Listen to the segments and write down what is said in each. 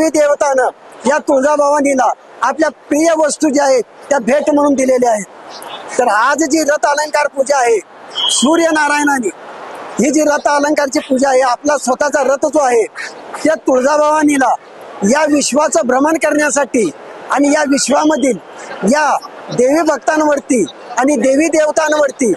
देवी देवतानं या तुळजाभवानीला आपल्या प्रिय वस्तू ज्या आहेत त्या भेट म्हणून दिलेल्या आहेत. तर आज जी रथ अलंकार पूजा आहे सूर्यनारायणाने ही जी रथ अलंकारची पूजा आहे आपला स्वतःचा रथ जो आहे त्या तुळजाभवानीला या विश्वाचं भ्रमण करण्यासाठी आणि या विश्वामधील या देवी भक्तांवरती आणि देवी देवतांवरती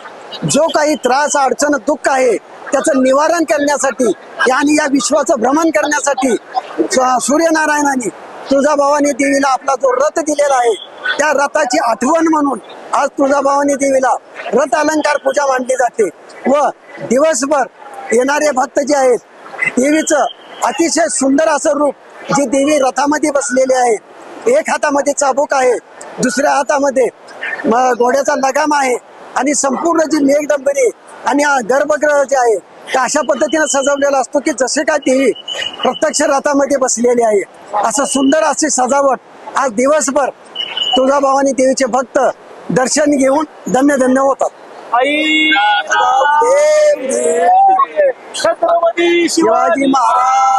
जो काही त्रास अडचण दुःख आहे त्याचं निवारण करण्यासाठी आणि या विश्वाचं भ्रमण करण्यासाठी सूर्यनारायणाने तुळजाभवानी देवीला आपला जो रथ दिलेला आहे त्या रथाची आठवण म्हणून आज तुळजाभवानी देवीला रथ अलंकार पूजा मांडली जाते व दिवसभर येणारे भक्त जे आहेत देवीचं अतिशय सुंदर असं रूप जी देवी रथामध्ये बसलेली आहे एक हातामध्ये चाबूक आहे दुसऱ्या हातामध्ये घोड्याचा लगाम आहे आणि संपूर्ण जी मेघडंबरी आणि गर्भग्रह जे आहे ते अशा पद्धतीने सजवलेला असतो की जसे काय देवी प्रत्यक्ष रथामध्ये बसलेली आहे. असं सुंदर अशी सजावट आज दिवसभर तुळजाभवानी देवीचे भक्त दर्शन घेऊन धन्य धन्य होतात. आई! छत्रपती शिवाजी महाराज.